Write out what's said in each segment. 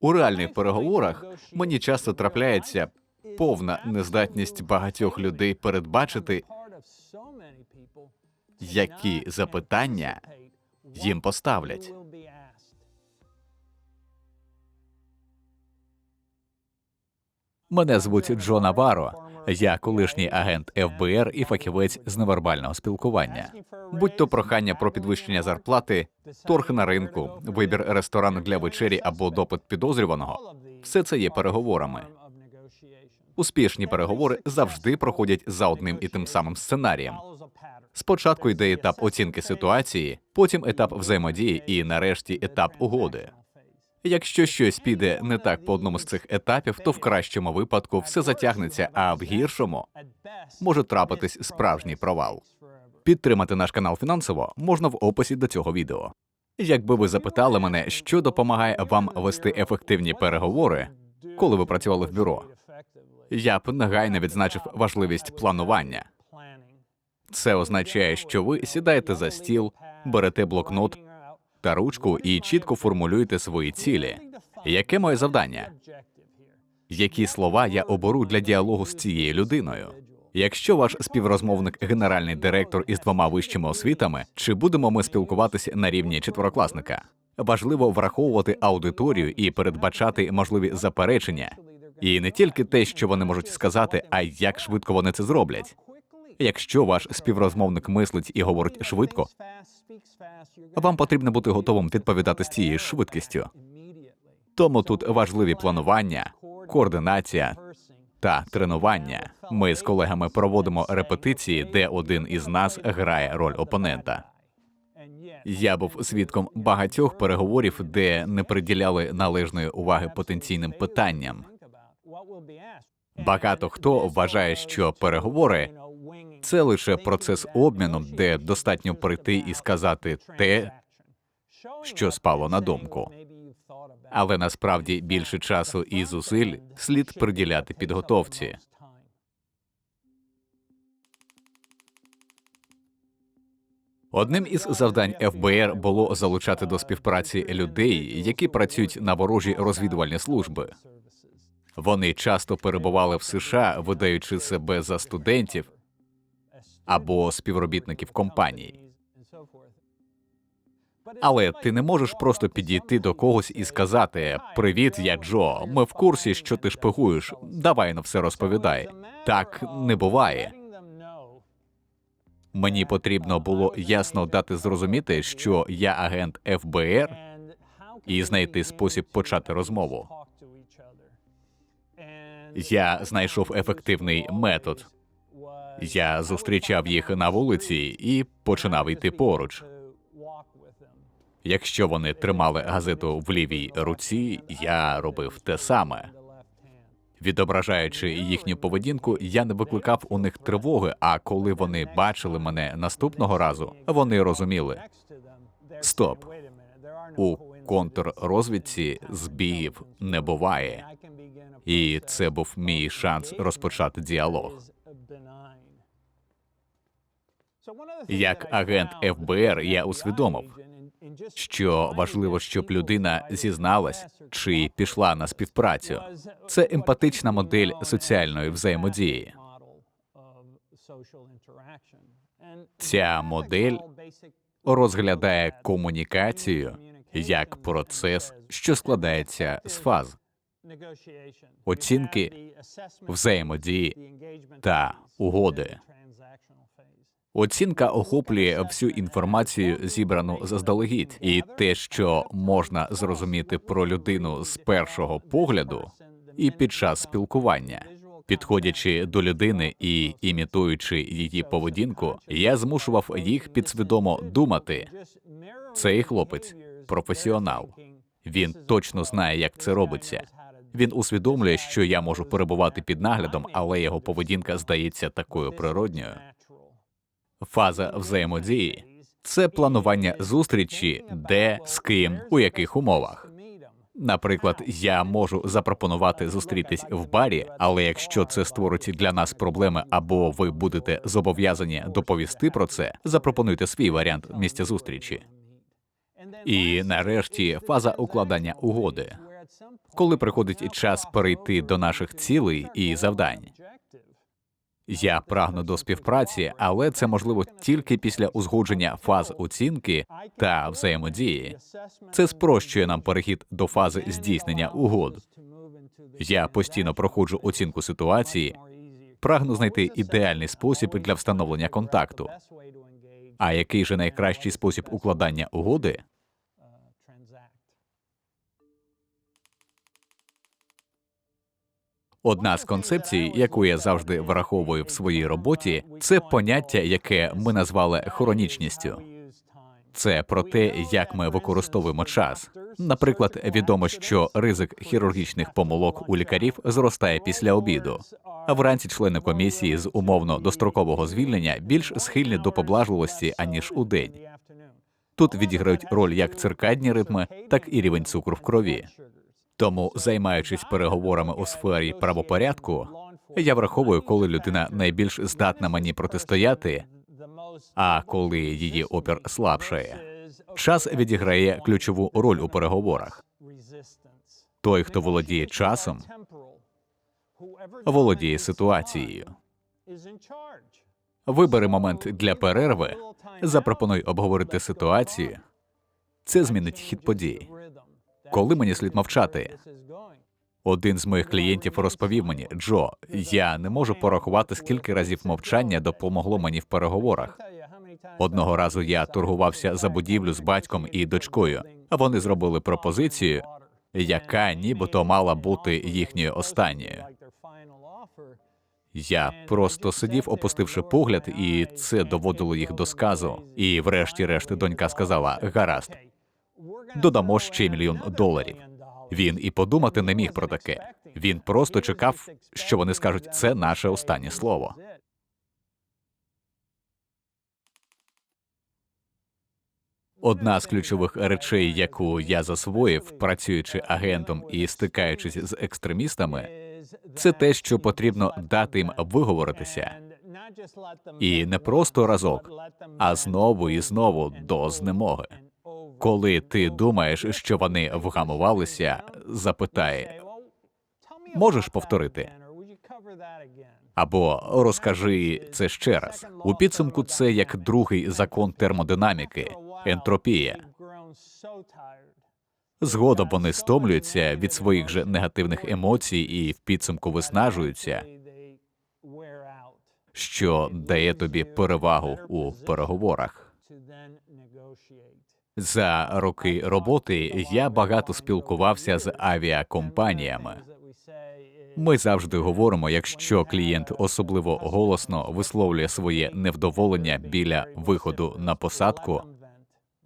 У реальних переговорах мені часто трапляється повна нездатність багатьох людей передбачити, які запитання їм поставлять. Мене звуть Джо Наваро. Я колишній агент ФБР і фахівець з невербального спілкування. Будь то прохання про підвищення зарплати, торг на ринку, вибір ресторану для вечері або допит підозрюваного, все це є переговорами. Успішні переговори завжди проходять за одним і тим самим сценарієм. Спочатку йде етап оцінки ситуації, потім етап взаємодії і нарешті етап угоди. Якщо щось піде не так по одному з цих етапів, то в кращому випадку все затягнеться, а в гіршому може трапитись справжній провал. Підтримати наш канал фінансово можна в описі до цього відео. Якби ви запитали мене, що допомагає вам вести ефективні переговори, коли ви працювали в бюро, я б негайно відзначив важливість планування. Це означає, що ви сідаєте за стіл, берете блокнот та ручку і чітко формулюєте свої цілі. Яке моє завдання? Які слова я оберу для діалогу з цією людиною? Якщо ваш співрозмовник генеральний директор із двома вищими освітами, чи будемо ми спілкуватися на рівні четверокласника? Важливо враховувати аудиторію і передбачати можливі заперечення, і не тільки те, що вони можуть сказати, а як швидко вони це зроблять. Якщо ваш співрозмовник мислить і говорить швидко, вам потрібно бути готовим відповідати з цією швидкістю. Тому тут важливі планування, координація та тренування. Ми з колегами проводимо репетиції, де один із нас грає роль опонента. Я був свідком багатьох переговорів, де не приділяли належної уваги потенційним питанням. Багато хто вважає, що переговори це лише процес обміну, де достатньо прийти і сказати те, що спало на думку. Але насправді більше часу і зусиль слід приділяти підготовці. Одним із завдань ФБР було залучати до співпраці людей, які працюють на ворожі розвідувальні служби. Вони часто перебували в США, видаючи себе за студентів або співробітників компаній. Але ти не можеш просто підійти до когось і сказати: Привіт, я Джо. Ми в курсі, що ти шпигуєш. Давай на все розповідай. Так не буває. Мені потрібно було ясно дати зрозуміти, що я агент ФБР, і знайти спосіб почати розмову. Я знайшов ефективний метод. Я зустрічав їх на вулиці і починав йти поруч. Якщо вони тримали газету в лівій руці, я робив те саме. Відображаючи їхню поведінку, я не викликав у них тривоги. А коли вони бачили мене наступного разу, вони розуміли стоп у контррозвідці збігів не буває, і це був мій шанс розпочати діалог. Як агент ФБР я усвідомив, що важливо, щоб людина зізналась чи пішла на співпрацю. Це емпатична модель соціальної взаємодії. Ця модель розглядає комунікацію як процес, що складається з фаз оцінки, взаємодії та угоди. Оцінка охоплює всю інформацію, зібрану заздалегідь, і те, що можна зрозуміти про людину з першого погляду, і під час спілкування. Підходячи до людини і імітуючи її поведінку, я змушував їх підсвідомо думати. Цей хлопець професіонал. Він точно знає, як це робиться. Він усвідомлює, що я можу перебувати під наглядом, але його поведінка здається такою природньою. Фаза взаємодії це планування зустрічі, де з ким у яких умовах. Наприклад, я можу запропонувати зустрітись в барі, але якщо це створить для нас проблеми, або ви будете зобов'язані доповісти про це, запропонуйте свій варіант місця зустрічі. І нарешті фаза укладання угоди. коли приходить час перейти до наших цілей і завдань. Я прагну до співпраці, але це можливо тільки після узгодження фаз оцінки та взаємодії. Це спрощує нам перехід до фази здійснення угод. Я постійно проходжу оцінку ситуації, прагну знайти ідеальний спосіб для встановлення контакту. А який же найкращий спосіб укладання угоди? Одна з концепцій, яку я завжди враховую в своїй роботі, це поняття, яке ми назвали хронічністю. Це про те, як ми використовуємо час. Наприклад, відомо, що ризик хірургічних помилок у лікарів зростає після обіду. А вранці члени комісії з умовно дострокового звільнення більш схильні до поблажливості аніж у день. Тут відіграють роль як циркадні ритми, так і рівень цукру в крові. Тому, займаючись переговорами у сфері правопорядку, я враховую, коли людина найбільш здатна мені протистояти, а коли її опір слабшає. Час відіграє ключову роль у переговорах. Той, хто володіє часом, володіє ситуацією. Вибери момент для перерви, запропонуй обговорити ситуацію. Це змінить хід подій. Коли мені слід мовчати? Один з моїх клієнтів розповів мені: Джо, я не можу порахувати, скільки разів мовчання допомогло мені в переговорах. Одного разу я торгувався за будівлю з батьком і дочкою, а вони зробили пропозицію, яка нібито мала бути їхньою останньою. Я просто сидів, опустивши погляд, і це доводило їх до сказу. І, врешті-решт, донька сказала: гаразд, додамо ще мільйон доларів. Він і подумати не міг про таке. Він просто чекав, що вони скажуть це наше останнє слово. Одна з ключових речей, яку я засвоїв, працюючи агентом і стикаючись з екстремістами, це те, що потрібно дати їм виговоритися, і не просто разок, а знову і знову до знемоги. Коли ти думаєш, що вони вгамувалися, запитай, можеш повторити? Або розкажи це ще раз. У підсумку це як другий закон термодинаміки ентропія. Згодом вони стомлюються від своїх же негативних емоцій і в підсумку виснажуються, що дає тобі перевагу у переговорах. За роки роботи я багато спілкувався з авіакомпаніями. Ми завжди говоримо, якщо клієнт особливо голосно висловлює своє невдоволення біля виходу на посадку,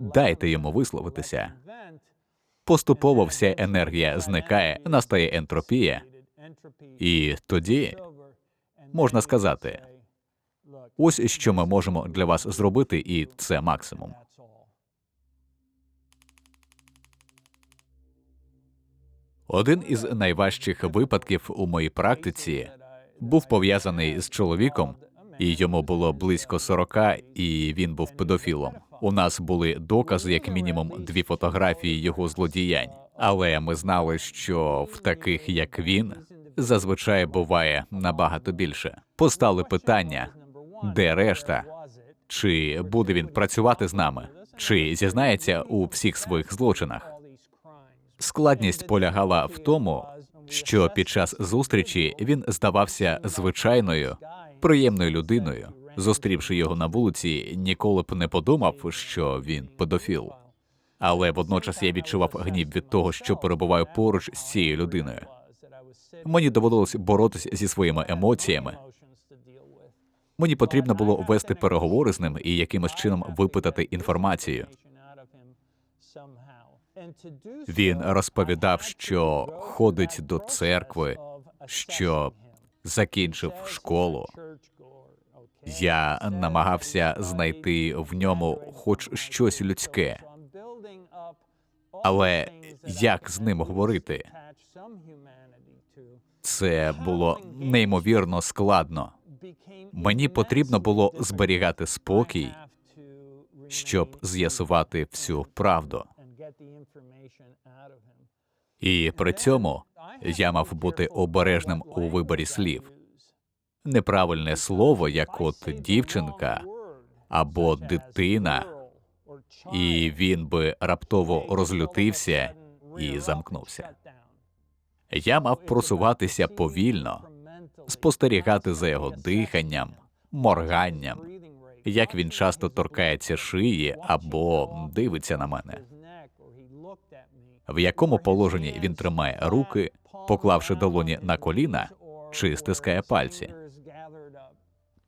дайте йому висловитися. Поступово вся енергія зникає, настає ентропія, і тоді можна сказати: ось що ми можемо для вас зробити, і це максимум. Один із найважчих випадків у моїй практиці був пов'язаний з чоловіком, і йому було близько 40, і він був педофілом. У нас були докази, як мінімум, дві фотографії його злодіянь, але ми знали, що в таких як він зазвичай буває набагато більше. Постали питання, де решта, чи буде він працювати з нами, чи зізнається у всіх своїх злочинах. Складність полягала в тому, що під час зустрічі він здавався звичайною, приємною людиною. Зустрівши його на вулиці, ніколи б не подумав, що він педофіл. Але водночас я відчував гнів від того, що перебуваю поруч з цією людиною. Мені доводилось боротися зі своїми емоціями. Мені потрібно було вести переговори з ним і якимось чином випитати інформацію. Він розповідав, що ходить до церкви, що закінчив школу. Я намагався знайти в ньому хоч щось людське, але як з ним говорити? Це було неймовірно складно. Мені потрібно було зберігати спокій, щоб з'ясувати всю правду. І при цьому я мав бути обережним у виборі слів. Неправильне слово, як от дівчинка або дитина, і він би раптово розлютився і замкнувся. Я мав просуватися повільно, спостерігати за його диханням, морганням, як він часто торкається шиї або дивиться на мене, в якому положенні він тримає руки, поклавши долоні на коліна, чи стискає пальці.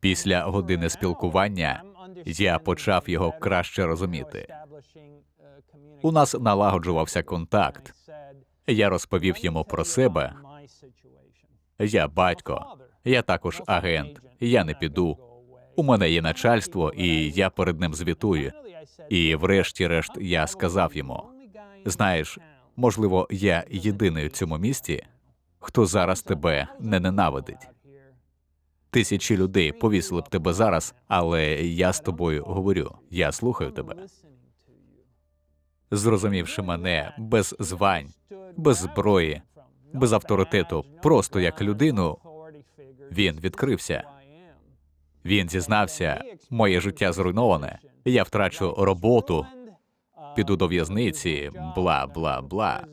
Після години спілкування я почав його краще розуміти. У нас налагоджувався контакт. Я розповів йому про себе. Я батько, я також агент. Я не піду. У мене є начальство, і я перед ним звітую. І врешті-решт я сказав йому: знаєш, можливо, я єдиний у цьому місті, хто зараз тебе не ненавидить. Тисячі людей повісили б тебе зараз, але я з тобою говорю, я слухаю тебе. Зрозумівши мене без звань, без зброї, без авторитету, просто як людину, він відкрився. Він зізнався, моє життя зруйноване, я втрачу роботу, піду до в'язниці, бла бла бла.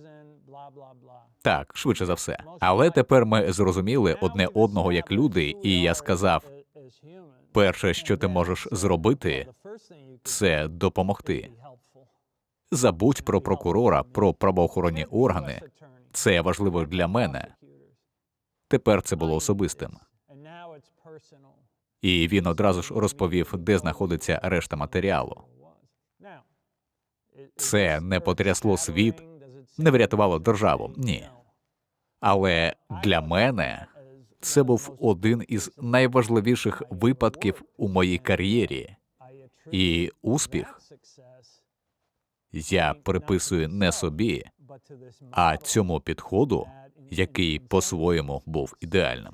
Так, швидше за все. Але тепер ми зрозуміли одне одного як люди, і я сказав: перше, що ти можеш зробити, це допомогти. Забудь про прокурора, про правоохоронні органи. Це важливо для мене. Тепер це було особистим. І він одразу ж розповів, де знаходиться решта матеріалу. Це не потрясло світ, не врятувало державу. Ні. Але для мене це був один із найважливіших випадків у моїй кар'єрі, і успіх я приписую не собі, а цьому підходу, який по-своєму був ідеальним.